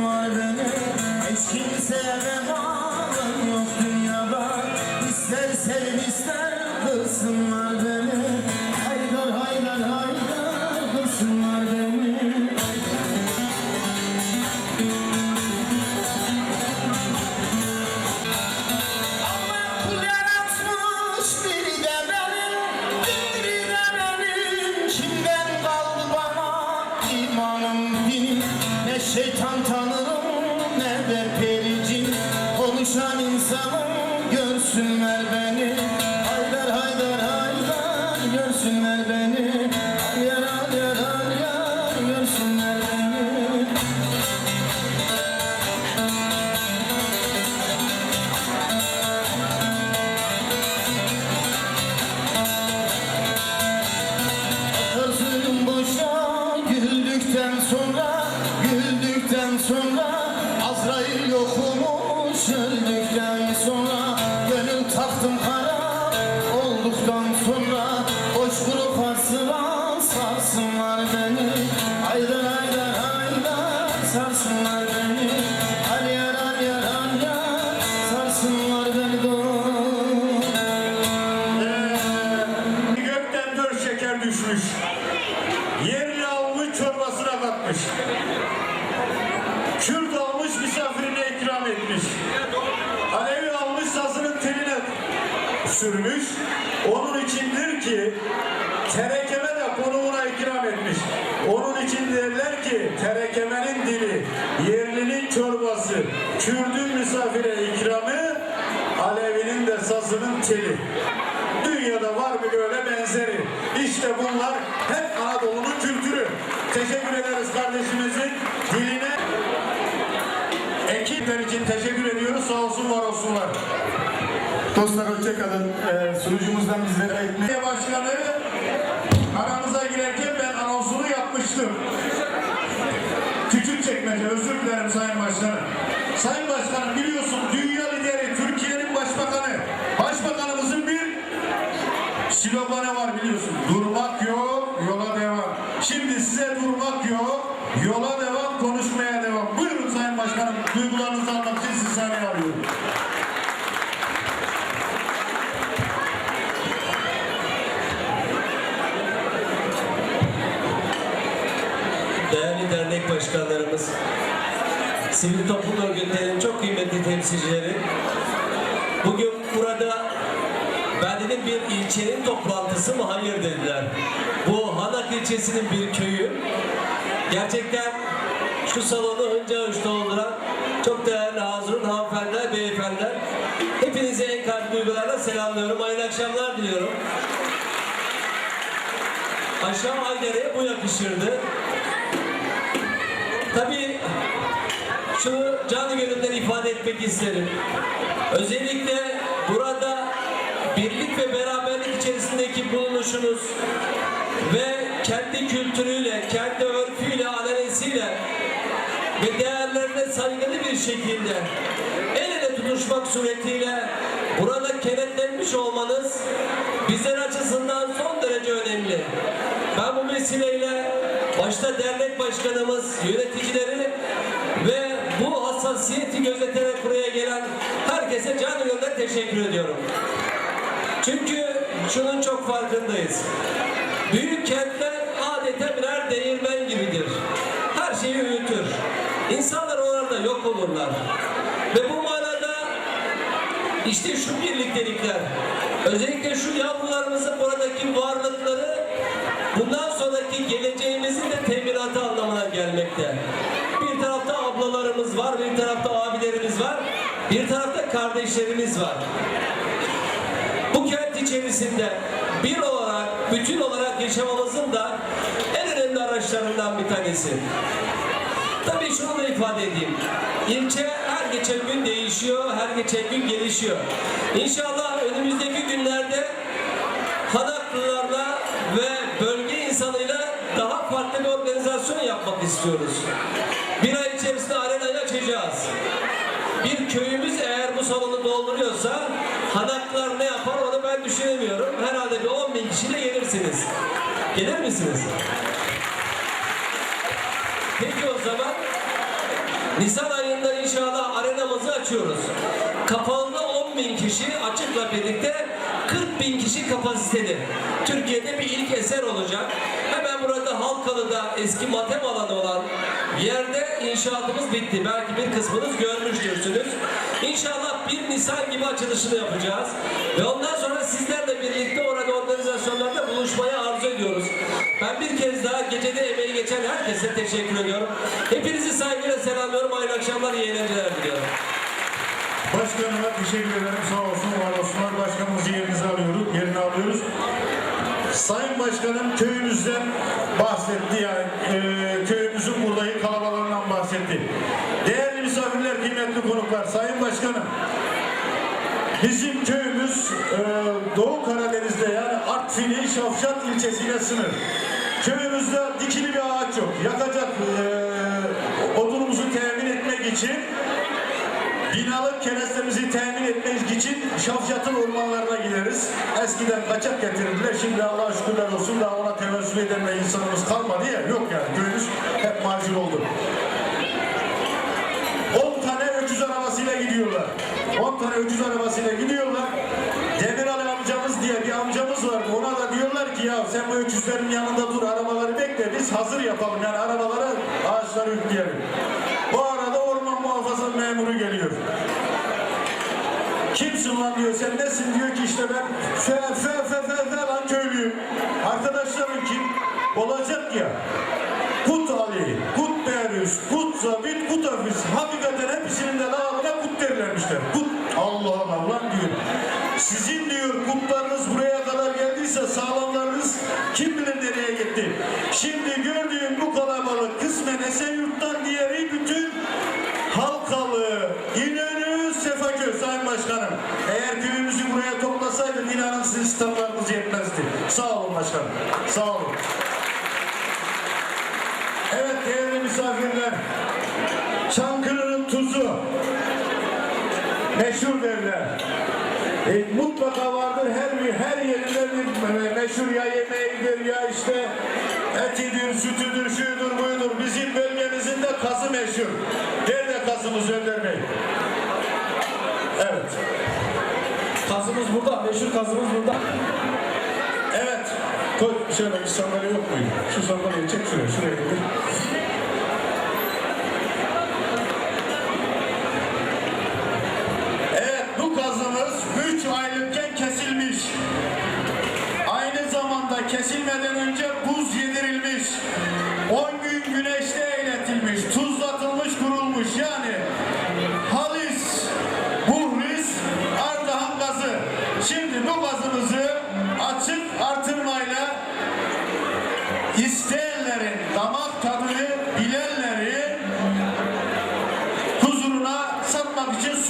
varlığını hiç kimseye de. İmanım dinim Ne şeytan tanırım ne de pericin Konuşan insanım sürmüş. Onun içindir ki terekeme de konuğuna ikram etmiş. Onun için derler ki terekemenin dili, yerlinin çorbası, Kürdün misafire ikramı, Alevinin de sazının teli. Dünyada var mı böyle benzeri? İşte bunlar hep Anadolu'nun kültürü. Teşekkür ederiz kardeşimizin diline. Ekipler için teşekkür ediyoruz. Sağ olsun var olsunlar. Dostlar hoşçakalın. Ee, sunucumuzdan bizlere Belediye Başkanı aramıza girerken ben anonsunu yapmıştım. Küçük çekmece özür dilerim Sayın Başkanım. Sayın Başkanım biliyorsun dünya lideri Türkiye'nin başbakanı. Başbakanımızın bir sloganı var biliyorsun. Durmak sivil toplum örgütlerinin çok kıymetli temsilcileri, bugün burada ben dedim bir ilçenin toplantısı mı? Hayır dediler. Bu Hanak ilçesinin bir köyü. Gerçekten şu salonu hınca hınç dolduran çok değerli hazırın hanımefendiler, beyefendiler. Hepinize en kalp duygularla selamlıyorum. Hayırlı akşamlar diliyorum. Aşağı Aydere'ye bu yakışırdı. Tabii şunu canı gönülden ifade etmek isterim. Özellikle burada birlik ve beraberlik içerisindeki bulunuşunuz ve kendi kültürüyle, kendi örfüyle, alenesiyle ve değerlerine saygılı bir şekilde el ele tutuşmak suretiyle burada kenetlenmiş olmanız bizler açısından son derece önemli. Ben bu vesileyle başta dernek başkanımız, yöneticileri ve hassasiyeti gözeterek buraya gelen herkese canı gönülden teşekkür ediyorum. Çünkü şunun çok farkındayız. Büyük kentler adeta birer değirmen gibidir. Her şeyi büyütür. İnsanlar oralarda yok olurlar. Ve bu manada işte şu birliktelikler, özellikle şu yavrularımızın buradaki varlıkları bundan sonraki geleceğimizin de teminatı anlamına gelmekte. Bir tarafta ablalarımız var, bir tarafta abilerimiz var, bir tarafta kardeşlerimiz var bu kent içerisinde bir olarak, bütün olarak yaşamamızın da en önemli araçlarından bir tanesi. Tabii şunu da ifade edeyim. İlçe her geçen gün değişiyor, her geçen gün gelişiyor. İnşallah önümüzdeki günlerde Hanaklılarla ve bölge insanıyla daha farklı bir organizasyon yapmak istiyoruz. Bir ay açacağız. Bir köyümüz eğer bu salonu dolduruyorsa Hanaklar ne yapar onu ben düşünemiyorum. Herhalde bir 10 bin kişiyle gelirsiniz. Gelir misiniz? Peki o zaman Nisan ayında inşallah arenamızı açıyoruz. Kapağında 10 bin kişi açıkla birlikte 40 bin kişi kapasiteli. Türkiye'de bir ilk eser olacak. Burada Halkalı'da eski matem alanı olan yerde inşaatımız bitti. Belki bir kısmınız görmüştürsünüz. İnşallah 1 Nisan gibi açılışını yapacağız. Ve ondan sonra sizlerle birlikte orada organizasyonlarda buluşmayı arzu ediyoruz. Ben bir kez daha gecede emeği geçen herkese teşekkür ediyorum. Hepinizi saygıyla selamlıyorum. Hayırlı akşamlar, iyi eğlenceler diliyorum. Başkanıma teşekkür ederim. Sağ olsun, var olsunlar. Başkanımızı yerinize alıyoruz, yerine alıyoruz. Sayın Başkanım köyümüzden bahsetti yani e, köyümüzün buradaki kalabalığından bahsetti. Değerli misafirler, kıymetli konuklar, Sayın Başkanım bizim köyümüz e, Doğu Karadeniz'de yani Artvin'in Şafşat ilçesine sınır. Köyümüzde dikili bir ağaç yok. Yakacak e, odunumuzu temin etmek için Binalık kerestemizi temin etmek için Şafşat'ın ormanlarına gideriz. Eskiden kaçak getirirdiler. Şimdi Allah'a şükürler olsun daha ona tevessül eden de insanımız kalmadı ya. Yok yani köyümüz hep macir oldu. 10 tane öküz arabasıyla gidiyorlar. 10 tane öküz arabasıyla gidiyorlar. Demirali amcamız diye bir amcamız vardı. Ona da diyorlar ki ya sen bu öküzlerin yanında dur arabaları bekle biz hazır yapalım. Yani arabalara ağaçları yükleyelim. Bu arada orman muhafaza memuru geliyor. Kimsin lan diyor sen nesin diyor ki işte ben fe fe fe fe fe lan köylüyüm. Arkadaşlarım kim? Olacak ya. Kut Ali, Kut Berüs, Kut Zabit, Kut Hafiz. Hakikaten hepsinin de lağımına Kut derlermişler. Kut. Allah Allah diyor. Sizin diyor kutlarınız buraya kadar geldiyse sağlamlarınız kim bilir nereye gitti. Şimdi gördüğüm bu kalabalık kısmen Esenyurt'tan diğeri bütün Halkalı, İnönü, Sefaköy Sayın Başkanım. Eğer köyümüzü buraya toplasaydım inanın sizin standartınız yetmezdi. Sağ olun başkanım. Sağ olun. Evet değerli misafirler. Çankırı'nın tuzu. Derler. E, mutlaka vardır her bir her yerinde bir meşhur ya yemeğidir ya işte etidir, sütüdür, şuyudur, buyudur. Bizim bölgemizin de kazı meşhur. Nerede kazımız Önder Bey? Evet. Kazımız burada, meşhur kazımız burada. Evet. Koy şöyle bir sandalye yok muydu? Şu sandalyeyi çek şuraya, şuraya getir.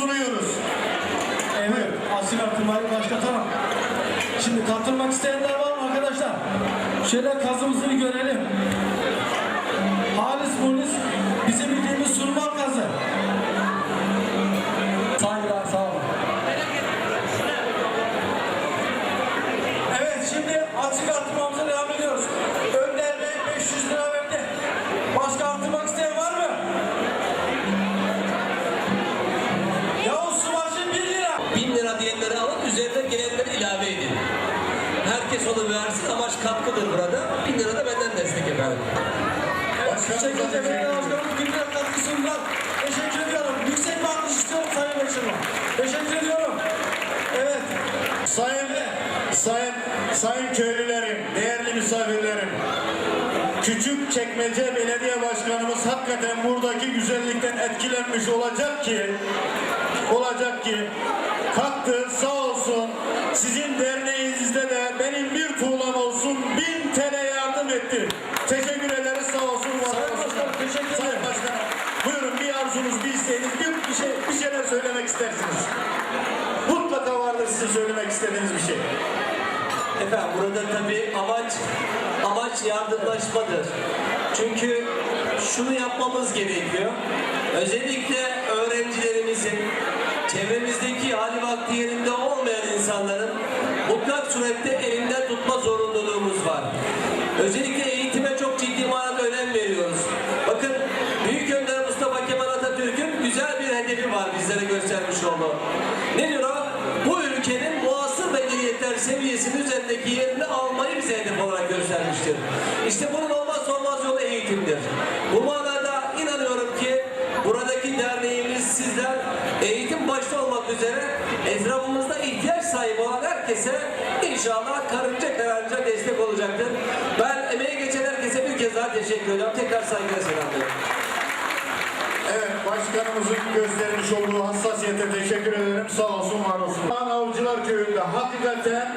Sunuyoruz. Evet, asil artırmayı başlatamam. Şimdi katılmak isteyenler var mı arkadaşlar? Şöyle kazımızı görelim. Misafirlerim. Küçük Çekmece Belediye Başkanımız hakikaten buradaki güzellikten etkilenmiş olacak ki olacak ki kalktı sağ olsun sizin derneğinizde de benim bir tuğlam olsun bin TL yardım etti. Teşekkür ederiz sağ olsun. Sayın olsun. Başkanım, teşekkür Sayın ederim. Başkanım buyurun bir arzunuz bir isteğiniz bir, bir, şey, bir şeyler söylemek istersiniz. Mutlaka vardır sizin söylemek istediğiniz bir şey. Efendim burada tabii amaç amaç yardımlaşmadır. Çünkü şunu yapmamız gerekiyor. Özellikle öğrencilerimizin, çevremizdeki hali vakti yerinde olmayan insanların mutlak surette elinde tutma zorunluluğumuz var. Özellikle eğitime çok ciddi manada önem veriyoruz. Bakın Büyük Önder Mustafa Kemal Atatürk'ün güzel bir hedefi var bizlere göstermiş olduğu. Ne diyor o? Bu ülkenin muasır medeniyetler lider seviyesinin üzerindeki yerini almayı bize hedef olarak göstermiştir. İşte bunun olmazsa olmaz yolu eğitimdir. Bu manada inanıyorum ki buradaki derneğimiz sizler eğitim başta olmak üzere etrafımızda ihtiyaç sahibi olan herkese inşallah karınca kararınca destek olacaktır. Ben emeği geçen herkese bir kez daha teşekkür ediyorum. Tekrar saygıyla selamlıyorum. Başkanımızın göstermiş olduğu hassasiyete teşekkür ederim. Sağ olsun, var olsun. Avcılar Köyü'nde hakikaten